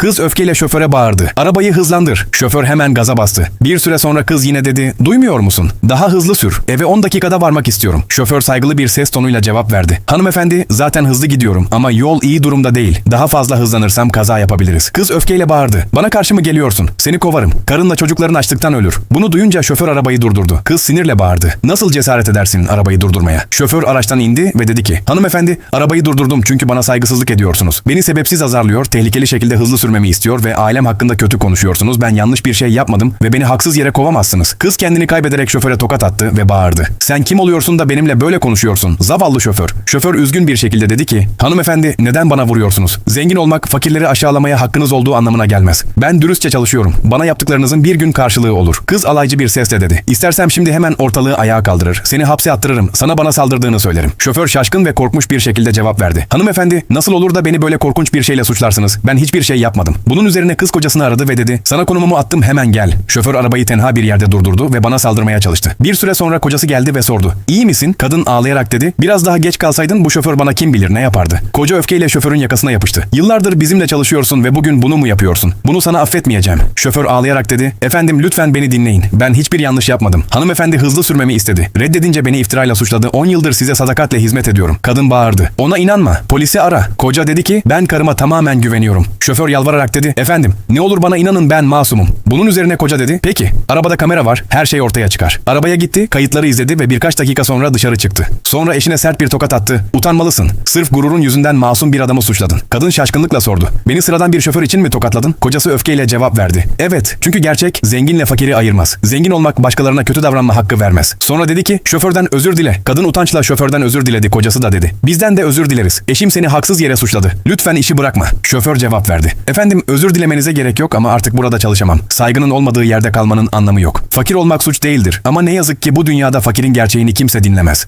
Kız öfkeyle şoföre bağırdı. Arabayı hızlandır. Şoför hemen gaza bastı. Bir süre sonra kız yine dedi. Duymuyor musun? Daha hızlı sür. Eve 10 dakikada varmak istiyorum. Şoför saygılı bir ses tonuyla cevap verdi. Hanımefendi zaten hızlı gidiyorum ama yol iyi durumda değil. Daha fazla hızlanırsam kaza yapabiliriz. Kız öfkeyle bağırdı. Bana karşı mı geliyorsun? Seni kovarım. Karınla çocukların açlıktan ölür. Bunu duyunca şoför arabayı durdurdu. Kız sinirle bağırdı. Nasıl cesaret edersin arabayı durdurmaya? Şoför araçtan indi ve dedi ki Hanımefendi arabayı durdurdum çünkü bana saygısızlık ediyorsunuz. Beni sebepsiz azarlıyor, tehlikeli şekilde hızlı sürmemi istiyor ve ailem hakkında kötü konuşuyorsunuz. Ben yanlış bir şey yapmadım ve beni haksız yere kovamazsınız. Kız kendini kaybederek şoföre tokat attı ve bağırdı. Sen kim oluyorsun da benimle böyle konuşuyorsun? Zavallı şoför. Şoför üzgün bir şekilde dedi ki Hanımefendi neden bana vuruyorsunuz? Zengin olmak fakirleri aşağılamaya hakkınız olduğu anlamına gelmez. Ben dürüstçe çalışıyorum. Bana yaptıklarınızın bir gün karşılığı olur. Kız alaycı bir sesle dedi. İstersem şimdi hemen ortalığı ayağa kaldırır. Seni hapse attırırım. Sana bana saldırdığını söylerim. Şoför şaşkın ve korkmuş bir şekilde cevap verdi. Hanımefendi nasıl olur da beni böyle korkunç bir şeyle suçlarsınız? Ben hiçbir şey yapmadım. Bunun üzerine kız kocasını aradı ve dedi. Sana konumumu attım hemen gel. Şoför arabayı tenha bir yerde durdurdu ve bana saldırmaya çalıştı. Bir süre sonra kocası geldi ve sordu. İyi misin? Kadın ağlayarak dedi. Biraz daha geç kalsaydın bu şoför bana kim bilir ne yapardı. Koca öfkeyle şoförün yakasına yapıştı. Yıllardır bizimle çalışıyorsun ve bugün bunu mu yapıyorsun? Bunu sana affetmeyeceğim. Şoför ağlayarak dedi. Efendim lütfen beni dinleyin. Ben hiçbir yanlış yapmadım. Hanımefendi hızlı sürmemi istedi. Reddedince beni iftirayla suçladı. 10 yıldır size sadakatle hizmet ediyorum. Kadın bağırdı. Ona inanma. Polisi ara. Koca dedi ki ben karıma tamamen güveniyorum. Şoför yalvararak dedi. Efendim ne olur bana inanın ben masumum. Bunun üzerine koca dedi. Peki arabada kamera var. Her şey ortaya çıkar. Arabaya gitti. Kayıtları izledi ve birkaç dakika sonra dışarı çıktı. Sonra eşine sert bir tokat attı. Utanmalısın. Sırf gururun yüzünden masum bir adamı suçladın. Kadın şaşkınlıkla sordu. Beni sıradan bir şoför için mi tokatladın? Kocası öfkeyle cevap verdi. Evet. Çünkü gerçek zenginle fakiri ayırmaz. Zengin olmak başkalarına kötü davranma hakkı vermez. Sonra dedi ki şoförden özür dile. Kadın utançla şoförden özür diledi. Kocası da dedi. Bizden de özür dileriz. Eşim seni haksız yere suçladı. Lütfen işi bırakma. Şoför cevap verdi. Efendim özür dilemenize gerek yok ama artık burada çalışamam. Saygının olmadığı yerde kalmanın anlamı yok. Fakir olmak suç değildir. Ama ne yazık ki bu dünyada fakirin gerçeğini kimse dinlemez.